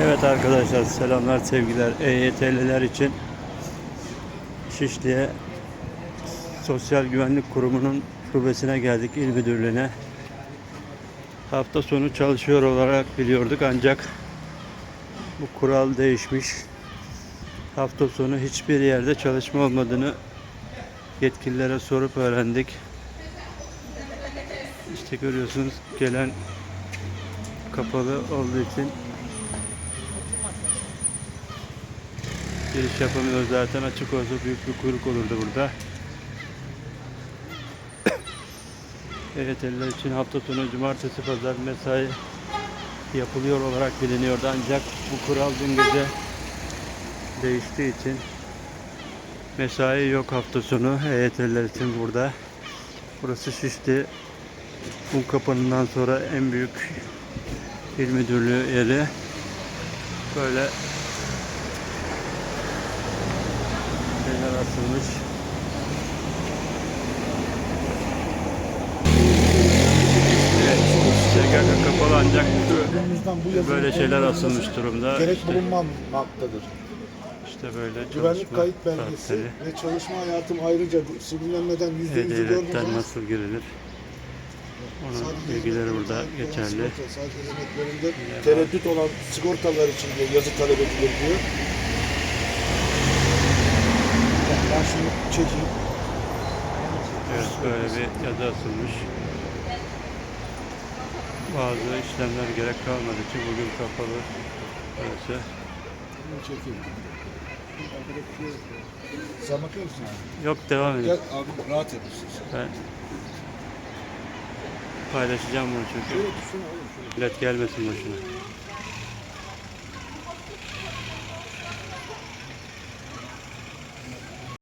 Evet arkadaşlar selamlar sevgiler EYT'liler için Şişli'ye Sosyal Güvenlik Kurumu'nun şubesine geldik il müdürlüğüne. Hafta sonu çalışıyor olarak biliyorduk ancak bu kural değişmiş. Hafta sonu hiçbir yerde çalışma olmadığını yetkililere sorup öğrendik. İşte görüyorsunuz gelen kapalı olduğu için Giriş yapamıyoruz zaten açık olsa büyük bir kuyruk olurdu burada. evet eller için hafta sonu cumartesi pazar mesai yapılıyor olarak biliniyordu ancak bu kural dün gece değiştiği için mesai yok hafta sonu EYT'liler için burada. Burası Şişli Un kapanından sonra en büyük il müdürlüğü yeri. Böyle Evet, SGK kapalı ancak Günümüzden bu yazının böyle şeyler asılmış durumda. Gerek İşte, bulunmamaktadır. işte böyle Güvenlik kayıt belgesi saatleri. ve çalışma hayatım ayrıca bu sivillenmeden yüzde yüzü görmeyeceğiz. nasıl girilir? Onun Sadece bilgileri burada geçerli. sigorta, Sadece hizmetlerinde tereddüt olan sigortalar için diyor, yazı talep edilir diyor. Ben şunu çekeyim. Evet böyle bir yazı asılmış. Bazı işlemler gerek kalmadığı için bugün kapalı. Bunu çekeyim. Sen bakıyor musun? Yok devam edin. Gel abi rahat yapmışsın. Ben paylaşacağım bunu çünkü. Millet gelmesin başına.